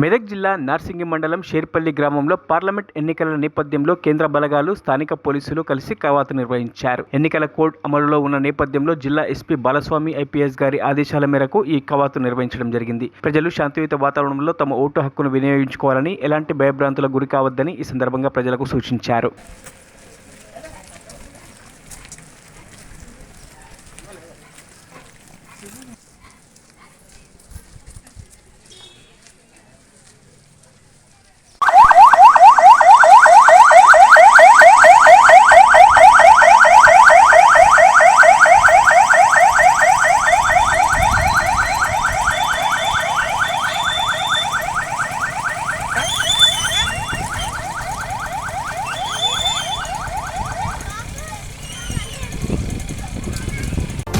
మెదక్ జిల్లా నార్సింగి మండలం షేర్పల్లి గ్రామంలో పార్లమెంట్ ఎన్నికల నేపథ్యంలో కేంద్ర బలగాలు స్థానిక పోలీసులు కలిసి కవాతు నిర్వహించారు. ఎన్నికల కోడ్ అమలులో ఉన్న నేపథ్యంలో జిల్లా ఎస్పీ బాలస్వామి ఐపీఎస్ గారి ఆదేశాల మేరకు ఈ కవాతు నిర్వహించడం జరిగింది. ప్రజలు శాంతియుత వాతావరణంలో తమ ఓటు హక్కును వినియోగించుకోవాలని ఎలాంటి భయభ్రాంతులకు గురి కావద్దని ఈ సందర్భంగా ప్రజలకు సూచించారు.